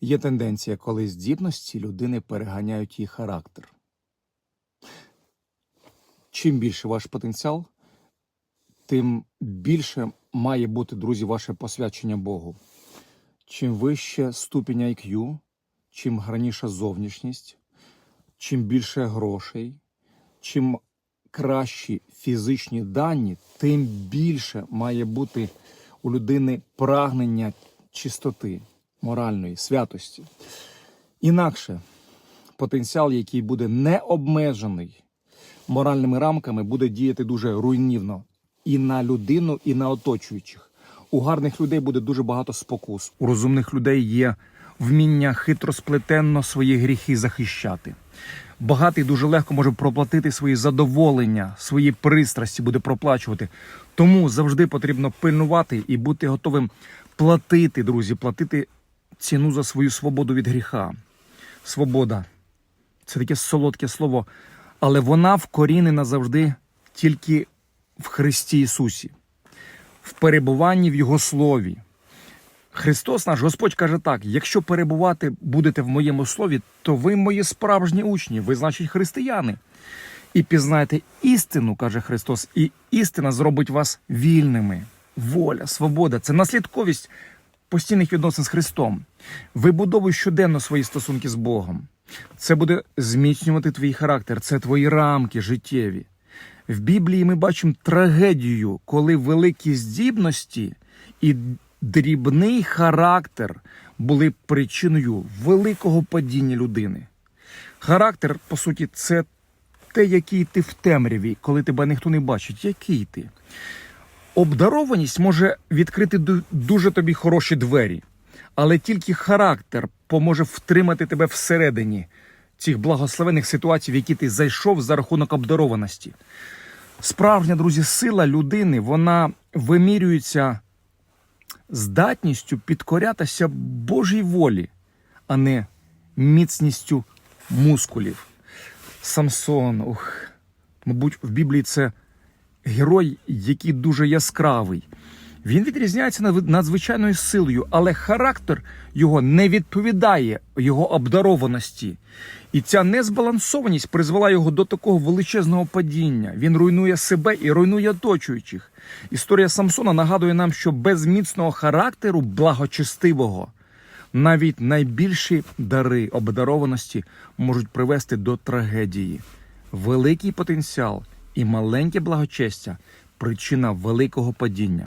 Є тенденція, коли здібності людини переганяють її характер. Чим більше ваш потенціал, тим більше має бути, друзі, ваше посвячення Богу. Чим вище ступінь IQ, чим гарніша зовнішність, чим більше грошей, чим кращі фізичні дані, тим більше має бути у людини прагнення чистоти, моральної, святості. Інакше потенціал, який буде не обмежений моральними рамками, буде діяти дуже руйнівно і на людину, і на оточуючих. У гарних людей буде дуже багато спокус. У розумних людей є вміння хитросплетенно свої гріхи захищати. Багатий дуже легко може проплатити свої задоволення, свої пристрасті буде проплачувати. Тому завжди потрібно пильнувати і бути готовим платити, друзі, платити ціну за свою свободу від гріха. Свобода це таке солодке слово, але вона вкорінена завжди тільки в Христі Ісусі, в перебуванні в Його Слові. Христос наш Господь каже так: якщо перебувати будете в моєму слові, то ви мої справжні учні, ви, значить, християни. І пізнаєте істину, каже Христос, і істина зробить вас вільними. Воля, свобода це наслідковість постійних відносин з Христом. Вибудовуй щоденно свої стосунки з Богом. Це буде зміцнювати твій характер, це твої рамки життєві. В Біблії ми бачимо трагедію, коли великі здібності і дрібний характер були причиною великого падіння людини. Характер, по суті, це те, який ти в темряві, коли тебе ніхто не бачить, який ти. Обдарованість може відкрити дуже тобі хороші двері, але тільки характер поможе втримати тебе всередині цих благословених ситуацій, в які ти зайшов за рахунок обдарованості. Справжня, друзі, сила людини вона вимірюється здатністю підкорятися Божій волі, а не міцністю мускулів. Самсон, ух, мабуть, в Біблії це герой, який дуже яскравий. Він відрізняється надзвичайною силою, але характер його не відповідає його обдарованості. І ця незбалансованість призвела його до такого величезного падіння. Він руйнує себе і руйнує оточуючих. Історія Самсона нагадує нам, що без міцного характеру благочестивого навіть найбільші дари обдарованості можуть привести до трагедії. Великий потенціал і маленьке благочестя причина великого падіння.